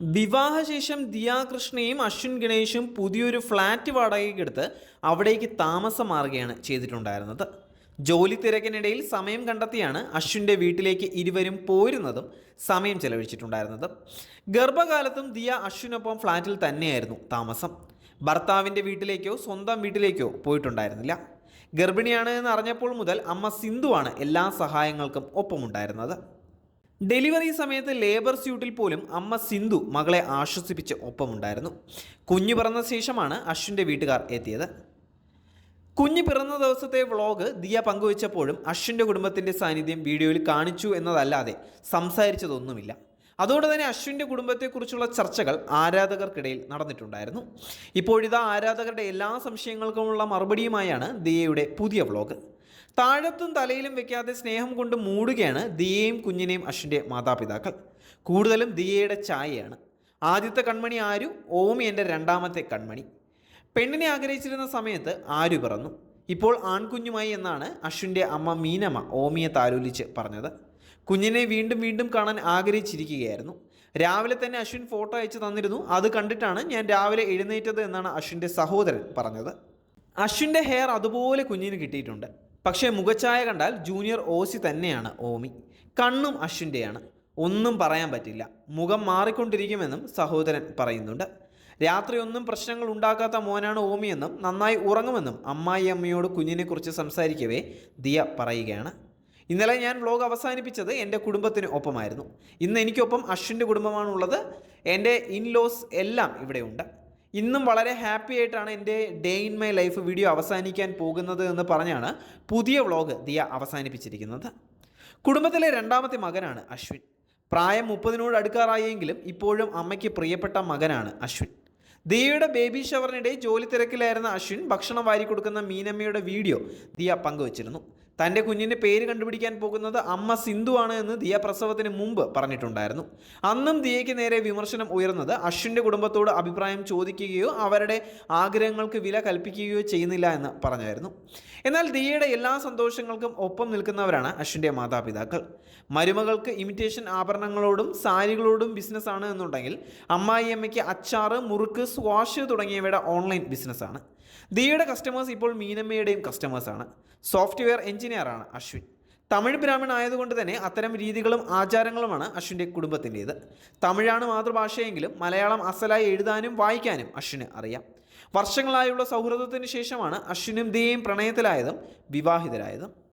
വിവാഹശേഷം ദിയാകൃഷ്ണയും അശ്വിൻ ഗണേഷും പുതിയൊരു ഫ്ലാറ്റ് വാടകയ്ക്കെടുത്ത് അവിടേക്ക് താമസം മാറുകയാണ് ചെയ്തിട്ടുണ്ടായിരുന്നത്. ജോലി തിരക്കിനിടയിൽ സമയം കണ്ടെത്തിയാണ് അശ്വിന്റെ വീട്ടിലേക്ക് ഇരുവരും പോരുന്നതും സമയം ചെലവഴിച്ചിട്ടുണ്ടായിരുന്നത്. ഗർഭകാലത്തും ദിയ അശ്വിനൊപ്പം ഫ്ലാറ്റിൽ തന്നെയായിരുന്നു താമസം. ഭർത്താവിന്റെ വീട്ടിലേക്കോ സ്വന്തം വീട്ടിലേക്കോ പോയിട്ടുണ്ടായിരുന്നില്ല. ഗർഭിണിയാണ് എന്ന് അറിഞ്ഞപ്പോൾ മുതൽ അമ്മ സിന്ധുവാണ് എല്ലാ സഹായങ്ങൾക്കും ഒപ്പമുണ്ടായിരുന്നത്. ഡെലിവറി സമയത്ത് ലേബർ സ്യൂട്ടിൽ പോലും അമ്മ സിന്ധു മകളെ ആശ്വസിപ്പിച്ച് ഒപ്പമുണ്ടായിരുന്നു. കുഞ്ഞു പിറന്ന ശേഷമാണ് അശ്വിന്റെ വീട്ടുകാർ എത്തിയത്. കുഞ്ഞ് പിറന്ന ദിവസത്തെ വ്ളോഗ് ദിയ പങ്കുവച്ചപ്പോഴും അശ്വിന്റെ കുടുംബത്തിന്റെ സാന്നിധ്യം വീഡിയോയിൽ കാണിച്ചു എന്നതല്ലാതെ സംസാരിച്ചതൊന്നുമില്ല. അതുകൊണ്ട് തന്നെ അശ്വിന്റെ കുടുംബത്തെക്കുറിച്ചുള്ള ചർച്ചകൾ ആരാധകർക്കിടയിൽ നടന്നിട്ടുണ്ടായിരുന്നു. ഇപ്പോഴിതാ ആരാധകരുടെ എല്ലാ സംശയങ്ങൾക്കുമുള്ള മറുപടിയുമായാണ് ദിയയുടെ പുതിയ വ്ളോഗ്. താഴത്തും തലയിലും വെക്കാതെ സ്നേഹം കൊണ്ട് മൂടുകയാണ് ദിയയും കുഞ്ഞിനെയും അശ്വിന്റെ മാതാപിതാക്കൾ. കൂടുതലും ദിയയുടെ ചായയാണ്. ആദ്യത്തെ കൺമണി ആരു ഓമി എന്റെ രണ്ടാമത്തെ കൺമണി. പെണ്ണിനെ ആഗ്രഹിച്ചിരുന്ന സമയത്ത് ആരു പിറന്നു. ഇപ്പോൾ ആൺകുഞ്ഞുമായി എന്നാണ് അശ്വിന്റെ അമ്മ മീനമ്മ ഓമിയെ താലോലിച്ച് പറഞ്ഞത്. കുഞ്ഞിനെ വീണ്ടും വീണ്ടും കാണാൻ ആഗ്രഹിച്ചിരിക്കുകയായിരുന്നു. രാവിലെ തന്നെ അശ്വിൻ ഫോട്ടോ അയച്ചു തന്നിരുന്നു. അത് കണ്ടിട്ടാണ് ഞാൻ രാവിലെ എഴുന്നേറ്റത് എന്നാണ് അശ്വിന്റെ സഹോദരൻ പറഞ്ഞത്. അശ്വിന്റെ ഹെയർ അതുപോലെ കുഞ്ഞിന് കിട്ടിയിട്ടുണ്ട്. പക്ഷേ മുഖച്ഛായ കണ്ടാൽ ജൂനിയർ ഓസി തന്നെയാണ് ഓമി. കണ്ണും അശ്വിന്റെയാണ്. ഒന്നും പറയാൻ പറ്റില്ല. മുഖം മാറിക്കൊണ്ടിരിക്കുമെന്നും സഹോദരൻ പറയുന്നുണ്ട്. രാത്രി ഒന്നും പ്രശ്നങ്ങൾ ഉണ്ടാക്കാത്ത മോനാണ് ഓമിയെന്നും നന്നായി ഉറങ്ങുമെന്നും അമ്മായി അമ്മയോട് കുഞ്ഞിനെക്കുറിച്ച് സംസാരിക്കവേ ദിയ പറയുകയാണ്. ഇന്നലെ ഞാൻ വ്ലോഗ് അവസാനിപ്പിച്ചത് എന്റെ കുടുംബത്തിന് ഒപ്പമായിരുന്നു. ഇന്ന് എനിക്കൊപ്പം അശ്വിന്റെ കുടുംബമാണുള്ളത്. എന്റെ ഇൻലോസ് എല്ലാം ഇവിടെയുണ്ട്. ഇന്നും വളരെ ഹാപ്പി ആയിട്ടാണ് എന്റെ day in my life video അവസാനിക്കാൻ പോകുന്നത് എന്ന് പറഞ്ഞാണ് പുതിയ വ്ളോഗ് ദിയ അവസാനിപ്പിച്ചിരിക്കുന്നത്. കുടുംബത്തിലെ രണ്ടാമത്തെ മകനാണ് അശ്വിൻ. പ്രായം മുപ്പതിനോട് അടുക്കാറായെങ്കിലും ഇപ്പോഴും അമ്മയ്ക്ക് പ്രിയപ്പെട്ട മകനാണ് അശ്വിൻ. ദിയയുടെ ബേബി ഷവറിനിടെ ജോലി തിരക്കിലായിരുന്ന അശ്വിൻ ഭക്ഷണം വാരി കൊടുക്കുന്ന മീനമ്മയുടെ വീഡിയോ ദിയ പങ്കുവച്ചിരുന്നു. തന്റെ കുഞ്ഞിന്റെ പേര് കണ്ടുപിടിക്കാൻ പോകുന്നത് അമ്മ സിന്ധു ആണ് എന്ന് ദിയ പ്രസവത്തിന് മുമ്പ് പറഞ്ഞിട്ടുണ്ടായിരുന്നു. അന്നും ദിയയ്ക്ക് നേരെ വിമർശനം ഉയർന്നത് അശ്വിന്റെ കുടുംബത്തോട് അഭിപ്രായം ചോദിക്കുകയോ അവരുടെ ആഗ്രഹങ്ങൾക്ക് വില കൽപ്പിക്കുകയോ ചെയ്യുന്നില്ല എന്ന് പറഞ്ഞായിരുന്നു. എന്നാൽ ദിയയുടെ എല്ലാ സന്തോഷങ്ങൾക്കും ഒപ്പം നിൽക്കുന്നവരാണ് അശ്വിന്റെ മാതാപിതാക്കൾ. മരുമകൾക്ക് ഇമിറ്റേഷൻ ആഭരണങ്ങളോടും സാരികളോടും ബിസിനസ്സാണ് എന്നുണ്ടെങ്കിൽ അമ്മായിയമ്മയ്ക്ക് അച്ചാറ് മുറുക്ക് സ്ക്വാഷ് തുടങ്ങിയവയുടെ ഓൺലൈൻ ബിസിനസ്സാണ് ദിയയുടെ കസ്റ്റമേഴ്സ് ഇപ്പോൾ മീനമ്മയുടെയും കസ്റ്റമേഴ്സാണ് സോഫ്റ്റ്വെയർ എഞ്ചിനീയറാണ് അശ്വിൻ. തമിഴ് ബ്രാഹ്മൺ ആയതുകൊണ്ട് തന്നെ അത്തരം രീതികളും ആചാരങ്ങളുമാണ് അശ്വിന്റെ കുടുംബത്തിന്റേത്. തമിഴാണ് മാതൃഭാഷയെങ്കിലും മലയാളം അസലായി എഴുതാനും വായിക്കാനും അശ്വിന് അറിയാം. വർഷങ്ങളായുള്ള സൗഹൃദത്തിന് ശേഷമാണ് അശ്വിനും ദിയയും പ്രണയത്തിലായതും വിവാഹിതരായതും.